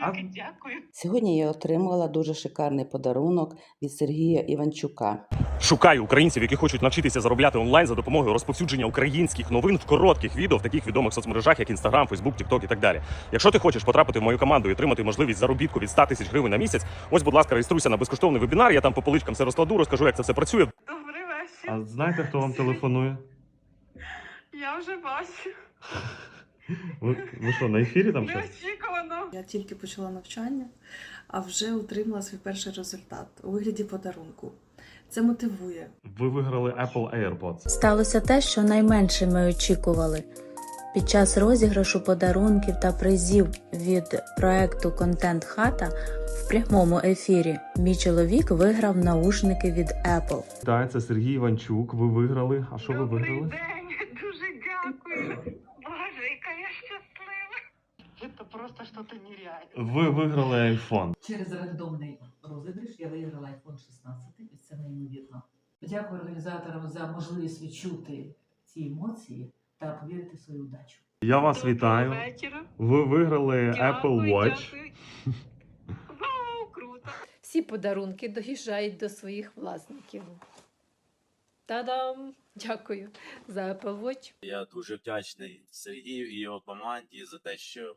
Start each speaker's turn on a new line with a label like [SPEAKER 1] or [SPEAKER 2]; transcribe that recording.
[SPEAKER 1] А-
[SPEAKER 2] Велике дякую.
[SPEAKER 3] Сьогодні я отримала дуже шикарний подарунок від Сергія Іванчука.
[SPEAKER 1] Шукаю українців, які хочуть навчитися заробляти онлайн за допомогою розповсюдження українських новин в коротких відео в таких відомих соцмережах, як Instagram, Facebook, TikTok і так далі. Якщо ти хочеш потрапити в мою команду і отримати можливість заробітку від 100 тисяч гривень на місяць, ось, будь ласка, реєструйся на безкоштовний вебінар. Я там по поличкам все розкладу, розкажу, як це все працює.
[SPEAKER 2] Добрий вечір.
[SPEAKER 1] А знаєте, хто вам телефонує?
[SPEAKER 2] Я вже бачу.
[SPEAKER 1] Ви, ви що, на ефірі там
[SPEAKER 2] Неочікувано.
[SPEAKER 4] Я тільки почала навчання, а вже отримала свій перший результат у вигляді подарунку. Це мотивує.
[SPEAKER 1] Ви виграли Apple AirPods.
[SPEAKER 5] Сталося те, що найменше ми очікували. Під час розіграшу подарунків та призів від проекту Контент Хата в прямому ефірі мій чоловік виграв наушники від Apple.
[SPEAKER 1] Так, це Сергій Іванчук. Ви виграли. А що ви виграли?
[SPEAKER 2] день. Дуже дякую. Це просто щось нереальне.
[SPEAKER 1] Ви виграли iPhone.
[SPEAKER 6] Через рандомний розіграш я виграла iPhone 16, і це неймовірно. Дякую організаторам за можливість відчути ці емоції та повірити в свою удачу.
[SPEAKER 1] Я вас вітаю.
[SPEAKER 2] вечора.
[SPEAKER 1] Ви виграли
[SPEAKER 2] Дякую,
[SPEAKER 1] Apple Watch.
[SPEAKER 2] Вау, круто.
[SPEAKER 7] Всі подарунки доїжджають до своїх власників. Та-дам! Дякую за Apple Watch.
[SPEAKER 8] Я дуже вдячний Сергію і його команді за те, що